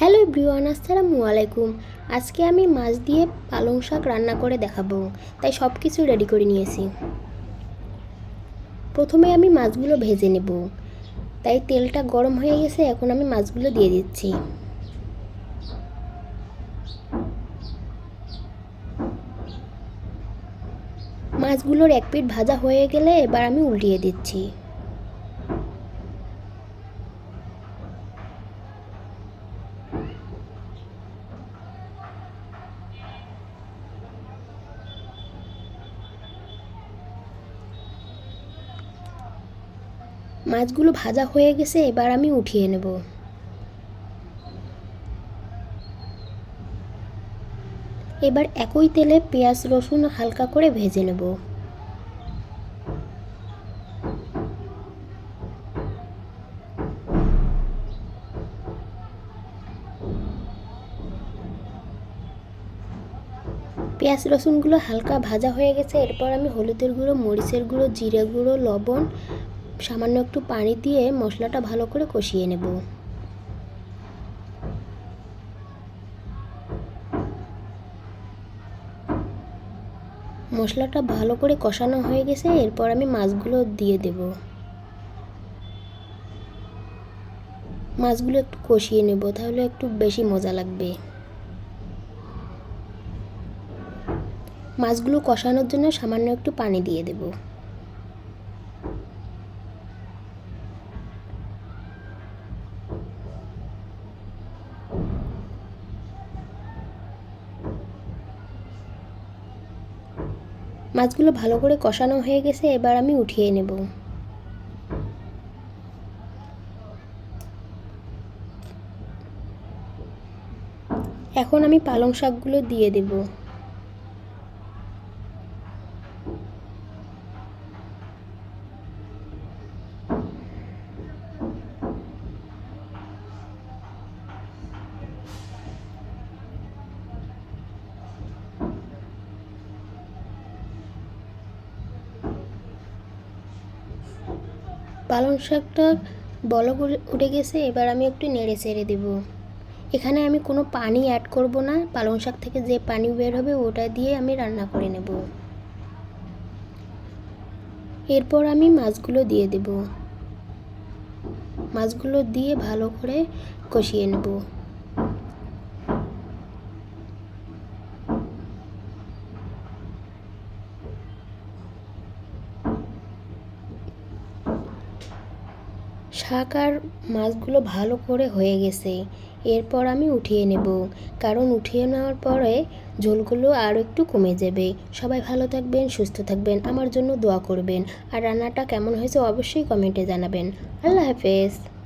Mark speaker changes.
Speaker 1: Hello ব্রিওয়ান আসসালামু আলাইকুম। আজকে আমি মাছ দিয়ে পালং শাক রান্না করে দেখাবো, তাই সব কিছু রেডি করে নিয়েছি। প্রথমে আমি মাছগুলো ভেজে নেব, তাই তেলটা গরম হয়ে গেছে, এখন আমি মাছগুলো দিয়ে দিচ্ছি। মাছগুলোর এক পিঠ ভাজা হয়ে গেলে এবার আমি উল্টিয়ে দিচ্ছি। মাছগুলো ভাজা হয়ে গেছে, এবার আমি উঠিয়ে নেব। এবার একই তেলে পেঁয়াজ, রসুন হালকা করে ভেজে নেব। পেঁয়াজ, রসুনগুলো হালকা ভাজা হয়ে গেছে, এরপর আমি হলুদের গুঁড়ো, মরিচের গুঁড়ো, জিরে গুঁড়ো, লবণ সামান্য একটু পানি দিয়ে মশলাটা ভালো করে কষিয়ে নেব। মশলাটা ভালো করে কষানো হয়ে গেছে, এরপর আমি মাছগুলো দিয়ে দেব। মাছগুলো একটু কষিয়ে নেব, তাহলে একটু বেশি মজা লাগবে। মাছগুলো কষানোর জন্য সামান্য একটু পানি দিয়ে দেবো। মাছগুলো ভালো করে কষানো হয়ে গেছে, এবার আমি উঠিয়ে নেব। এখন আমি পালং শাকগুলো দিয়ে দেব। পালং শাকটা বলক উঠে গেছে, এবার আমি একটু নেড়ে চেড়ে দেব। এখানে আমি কোনো পানি অ্যাড করব না। পালং শাক থেকে যে পানি বের হবে, ওটা দিয়ে আমি রান্না করে নেব। এরপর আমি মাছগুলো দিয়ে দেব। মাছগুলো দিয়ে ভালো করে কষিয়ে নেব। শাক আর মাছগুলো ভালো করে হয়ে গেছে। এরপর আমি উঠিয়ে নেব। কারণ উঠিয়ে নেওয়ার পরে ঝোলগুলো আরও একটু কমে যাবে। সবাই ভালো থাকবেন, সুস্থ থাকবেন। আমার জন্য দোয়া করবেন। আর রান্নাটা কেমন হয়েছে অবশ্যই কমেন্টে জানাবেন। আল্লাহ হাফেজ।